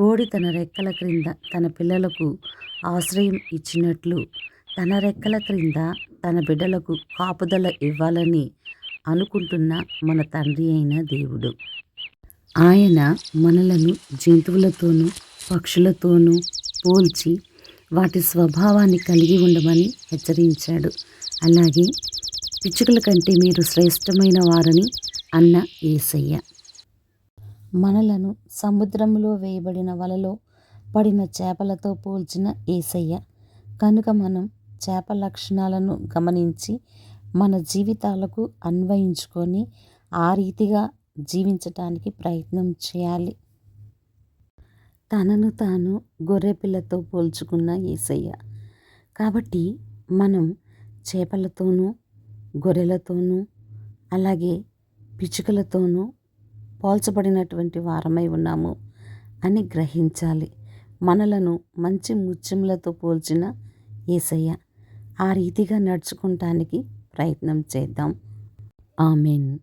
కోడి తన రెక్కల క్రింద తన పిల్లలకు ఆశ్రయం ఇచ్చినట్లు తన రెక్కల క్రింద తన బిడ్డలకు కాపుదల ఇవ్వాలని అనుకుంటున్న మన తండ్రి అయిన దేవుడు. ఆయన మనలను జంతువులతోనూ పక్షులతోనూ పోల్చి వాటి స్వభావాన్ని కలిగి ఉండమని హెచ్చరించాడు. అలాగే పిచ్చుకల కంటే మీరు శ్రేష్టమైన వారని అన్న ఏసయ్య. మనలను సముద్రంలో వేయబడిన వలలో పడిన చేపలతో పోల్చిన ఏసయ్య. కనుక మనం చేప లక్షణాలను గమనించి మన జీవితాలకు అన్వయించుకొని ఆ రీతిగా జీవించటానికి ప్రయత్నం చేయాలి. తనను తాను గొర్రెపిల్లతో పోల్చుకున్న ఏసయ్య. కాబట్టి మనం చేపలతోనూ గొర్రెలతోనూ అలాగే పిచ్చుకలతోనూ పోల్చబడినటువంటి వారమై ఉన్నాము అని గ్రహించాలి. మనలను మంచి ముత్యములతో పోల్చిన ఏసయ్య ఆ రీతిగా నడుచుకుంటానికి ప్రయత్నం చేద్దాం. ఆమెన్.